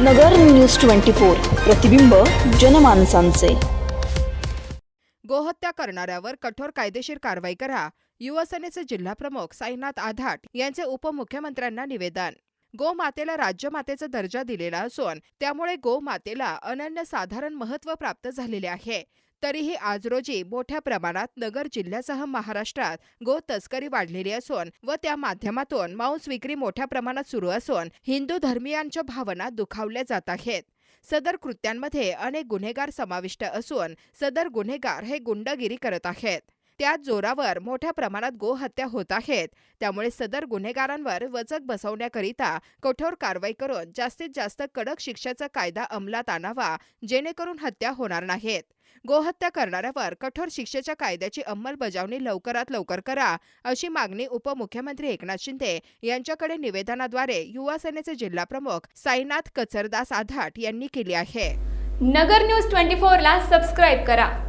नगर news twenty four प्रतिबिंब जनमानसांचे. गोहत्या करणाऱ्यावर कठोर कायदेशीर कारवाई करा युवासेनेचे जिल्हाप्रमुख साईनाथ आधाट यांचे उपमुख्यमंत्र्यांना निवेदन. गोमातेला राज्यमातेचा दर्जा दिलेला असून त्यामुळे गोमातेला अनन्यसाधारण महत्त्व प्राप्त झालेले आहे. तरीही आज रोजी मोठ्या प्रमाणात नगर जिल्ह्यासह महाराष्ट्रात गो तस्करी वाढलेली असून व त्या माध्यमातून मांस विक्री मोठ्या प्रमाणात सुरू असून हिंदू धर्मियांच्या भावना दुखावल्या जात आहेत. सदर कृत्यांमध्ये अनेक गुन्हेगार समाविष्ट असून सदर गुन्हेगार हे गुंडगिरी करत आहेत. त्याच जोरावर मोठ्या प्रमाणात गोहत्या होत आहेत. त्यामुळे सदर गुन्हेगारांवर वचक बसवण्याकरिता कठोर कारवाई करून जास्तीत जास्त कडक शिक्षेचा कायदा अंमलात आणावा जेणेकरून हत्या होणार नाहीत. गोहत्या करणाऱ्यावर कठोर शिक्षेच्या कायद्याची अंमलबजावणी लवकरात लवकर करा अशी मागणी उपमुख्यमंत्री एकनाथ शिंदे यांच्याकडे निवेदनाद्वारे युवा सेनेचे जिल्हाप्रमुख साईनाथ कचरदास आधाट यांनी केली आहे. नगर न्यूज ट्वेंटी फोरला सबस्क्राईब करा.